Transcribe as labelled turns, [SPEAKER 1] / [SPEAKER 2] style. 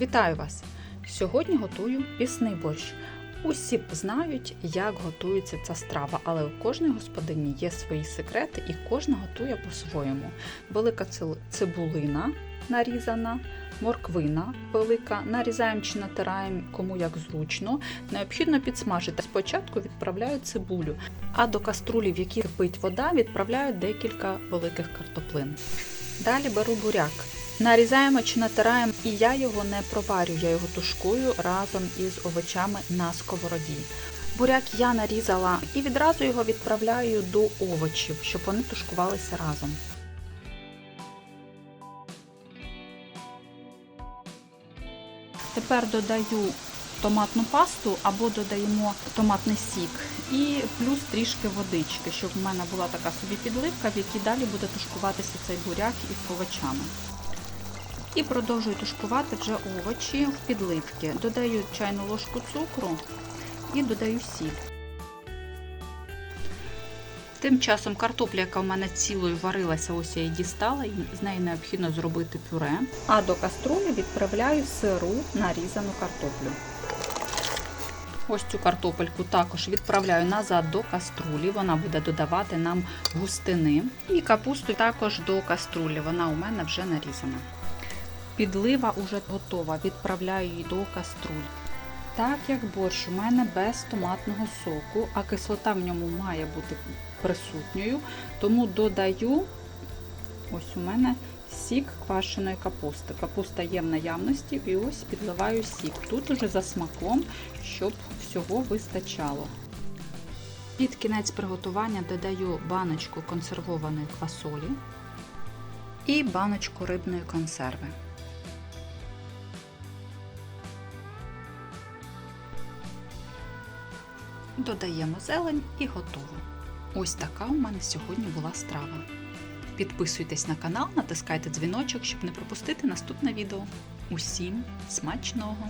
[SPEAKER 1] Вітаю вас! Сьогодні готую пісний борщ. Усі знають, як готується ця страва, але у кожної господині є свої секрети і кожна готує по-своєму. Велика цибулина нарізана, морквина велика, нарізаємо чи натираємо кому як зручно. Необхідно підсмажити. Спочатку відправляю цибулю, а до каструлі, в якій кипить вода, відправляю декілька великих картоплин. Далі беру буряк. Нарізаємо чи натираємо, і я його не проварю, я його тушкую разом із овочами на сковороді. Буряк я нарізала і відразу його відправляю до овочів, щоб вони тушкувалися разом. Тепер додаю томатну пасту або додаємо томатний сік і плюс трішки водички, щоб в мене була така собі підливка, в якій далі буде тушкуватися цей буряк із овочами. І продовжую тушкувати вже овочі в підливки. Додаю чайну ложку цукру і додаю сіль. Тим часом картопля, яка в мене цілою варилася, ось я її дістала, і з неї необхідно зробити пюре. А до каструлі відправляю сиру нарізану картоплю. Ось цю картопельку також відправляю назад до каструлі. Вона буде додавати нам густини. І капусту також до каструлі. Вона у мене вже нарізана. Підлива вже готова. Відправляю її до каструль. Так як борщ у мене без томатного соку, а кислота в ньому має бути присутньою, тому додаю ось у мене сік квашеної капусти. Капуста є в наявності і ось підливаю сік. Тут уже за смаком, щоб всього вистачало. Під кінець приготування додаю баночку консервованої квасолі і баночку рибної консерви. Додаємо зелень і готово. Ось така у мене сьогодні була страва. Підписуйтесь на канал, натискайте дзвіночок, щоб не пропустити наступне відео. Усім смачного!